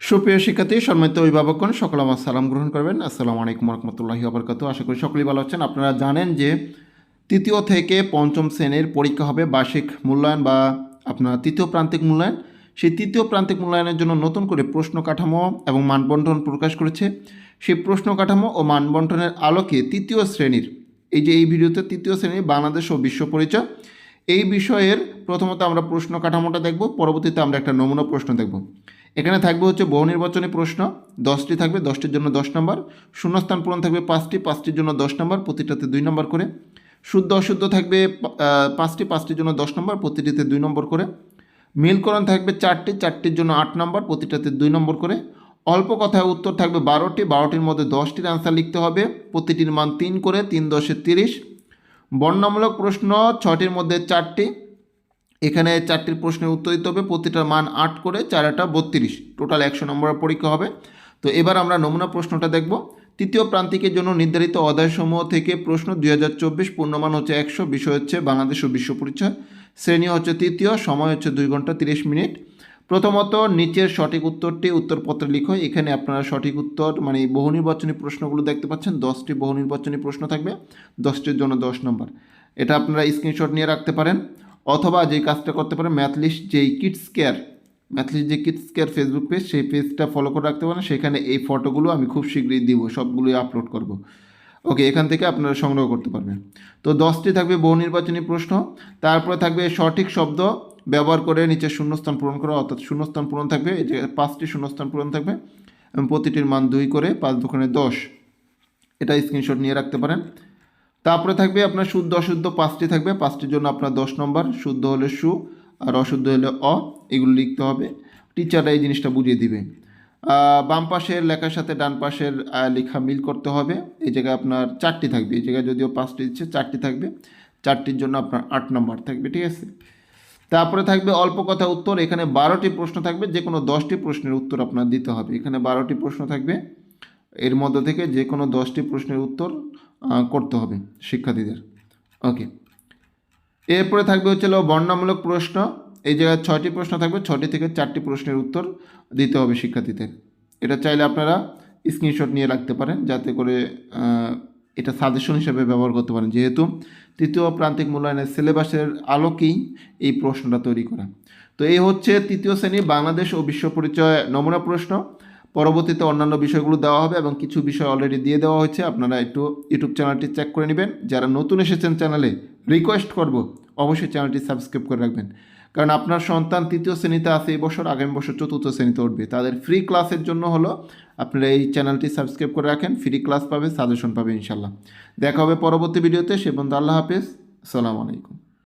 সুপ্রিয় শিক্ষার্থী, সম্মানিত অভিভাবকগণ, সকল আমার সালাম গ্রহণ করবেন। আসসালামু আলাইকুম রহমতুল্লাহি আবরকাত আশা করি সকলেই ভালো আছেন। আপনারা জানেন যে তৃতীয় থেকে পঞ্চম শ্রেণির পরীক্ষা হবে বার্ষিক মূল্যায়ন বা আপনার তৃতীয় প্রান্তিক মূল্যায়ন। সেই তৃতীয় প্রান্তিক মূল্যায়নের জন্য নতুন করে প্রশ্ন কাঠামো এবং মানবন্টন প্রকাশ করেছে। সেই প্রশ্ন কাঠামো ও মানবন্টনের আলোকে তৃতীয় শ্রেণির, এই যে এই ভিডিওতে তৃতীয় শ্রেণির বাংলাদেশ ও বিশ্ব পরিচয়, এই বিষয়ের প্রথমত আমরা প্রশ্ন কাঠামোটা দেখব, পরবর্তীতে আমরা একটা নমুনা প্রশ্ন দেখব। এখানে থাকবে হচ্ছে বহু নির্বাচনী প্রশ্ন, দশটি থাকবে, দশটির জন্য দশ নম্বর। শূন্যস্থান পূরণ থাকবে পাঁচটি, পাঁচটির জন্য দশ নম্বর, প্রতিটাতে দুই নম্বর করে। শুদ্ধ, অশুদ্ধ থাকবে পাঁচটি, পাঁচটির জন্য দশ নম্বর, প্রতিটিতে দুই নম্বর করে। মিলকরণ থাকবে চারটি, চারটির জন্য আট নম্বর, প্রতিটাতে দুই নম্বর করে। অল্প কথায় উত্তর থাকবে বারোটি, বারোটির মধ্যে দশটির আনসার লিখতে হবে। প্রতিটির মান তিন করে, তিন দশে তিরিশ। বর্ণনামূলক প্রশ্ন ছটির মধ্যে চারটি। এখানে চারটির প্রশ্নের উত্তর দিতে হবে, প্রতিটার মান আট করে চারাটা বত্রিশ। টোটাল একশো নম্বরের পরীক্ষা হবে। তো এবার আমরা নমুনা প্রশ্নটা দেখব। তৃতীয় প্রান্তিকের জন্য নির্ধারিত অধ্যায়সমূহ থেকে প্রশ্ন দুই হাজার চব্বিশ পূর্ণমান হচ্ছে একশো, বিষয় হচ্ছে বাংলাদেশ ও বিশ্ব পরিচয়। শ্রেণি হচ্ছে তৃতীয়, সময় হচ্ছে দুই ঘণ্টা তিরিশ মিনিট। প্রথমত, নিচের সঠিক উত্তরটি উত্তরপত্রে লিখো। এখানে আপনারা সঠিক উত্তর মানে বহু নির্বাচনী প্রশ্নগুলো দেখতে পাচ্ছেন। দশটি বহু নির্বাচনী প্রশ্ন থাকবে। দশটির জন্য দশ নম্বর। এটা আপনারা স্ক্রিনশট নিয়ে রাখতে পারেন। অথবা যে কাজটা করতে পারেন ম্যাথলিস্ট যেই কিডস কেয়ার ম্যাথলিস্ট যে কিডস কেয়ার ফেসবুক পেজ সেই পেজটা ফলো করে রাখতে পারেন। সেখানে এই ফটোগুলো আমি খুব শীঘ্রই দিব, সবগুলোই আপলোড করব। ওকে এখান থেকে আপনারা সংগ্রহ করতে পারবেন। তো দশটি থাকবে বহু নির্বাচনী প্রশ্ন, তারপরে থাকবে সঠিক শব্দ ব্যবহার করে নিচে শূন্যস্থান পূরণ করা, অর্থাৎ শূন্যস্থান পূরণ থাকবে পাঁচটি শূন্যস্থান পূরণ থাকবে, এবং প্রতিটির মান দুই করে পাঁচ দোকানে দশ। এটা স্ক্রিনশট নিয়ে রাখতে পারেন। তারপরে থাকবে আপনার শুদ্ধ অশুদ্ধ পাঁচটি থাকবে। পাঁচটির জন্য আপনার দশ নম্বর, শুদ্ধ হলে সু আর অশুদ্ধ হলে অ, এগুলো লিখতে হবে। টিচাররা এই জিনিসটা বুঝিয়ে দিবে। বাম পাশের লেখার সাথে ডান পাশের লেখা মিল করতে হবে। এই জায়গায় আপনার চারটি থাকবে। এই জায়গায় যদিও পাঁচটি দিচ্ছে, চারটি থাকবে। চারটির জন্য আপনার আট নম্বর থাকবে, ঠিক আছে? তারপরে থাকবে অল্প কথা উত্তর। এখানে বারোটি প্রশ্ন থাকবে। যে কোনো দশটি প্রশ্নের উত্তর আপনার দিতে হবে। এখানে বারোটি প্রশ্ন থাকবে। এর মধ্য থেকে যে কোনো দশটি প্রশ্নের উত্তর করতে হবে শিক্ষার্থীদের। ওকে এরপরে থাকবে হচ্ছে হলো বর্ণনামূলক প্রশ্ন। এই জায়গায় ছয়টি প্রশ্ন থাকবে ছটি থেকে চারটি প্রশ্নের উত্তর দিতে হবে শিক্ষার্থীদের। এটা চাইলে আপনারা স্ক্রিনশট নিয়ে রাখতে পারেন, যাতে করে এটা সাজেশন হিসেবে ব্যবহার করতে পারেন। যেহেতু তৃতীয় প্রান্তিক মূল্যায়নের সিলেবাসের আলোকেই এই প্রশ্নটা তৈরি করা। তো এই হচ্ছে তৃতীয় শ্রেণি বাংলাদেশ ও বিশ্ব পরিচয় নমুনা প্রশ্ন। পরবর্তীতে অন্যান্য বিষয়গুলো দেওয়া হবে এবং কিছু বিষয় অলরেডি দিয়ে দেওয়া হয়েছে। আপনারা একটু ইউটিউব চ্যানেলটি চেক করে নেবেন। যারা নতুন এসেছেন চ্যানেলে রিকোয়েস্ট করব, অবশ্যই চ্যানেলটি সাবস্ক্রাইব করে রাখবেন। কারণ আপনার সন্তান তৃতীয় শ্রেণীতে আছে, এই বছর, আগামী বছর চতুর্থ শ্রেণীতে উঠবে। তাদের ফ্রি ক্লাসের জন্য হলো, আপনারা এই চ্যানেলটি সাবস্ক্রাইব করে রাখেন। ফ্রি ক্লাস পাবে সাজেশন পাবে ইনশাল্লাহ দেখা হবে পরবর্তী ভিডিওতে সে বন্ধু আল্লাহ হাফেজ। আসসালামু আলাইকুম।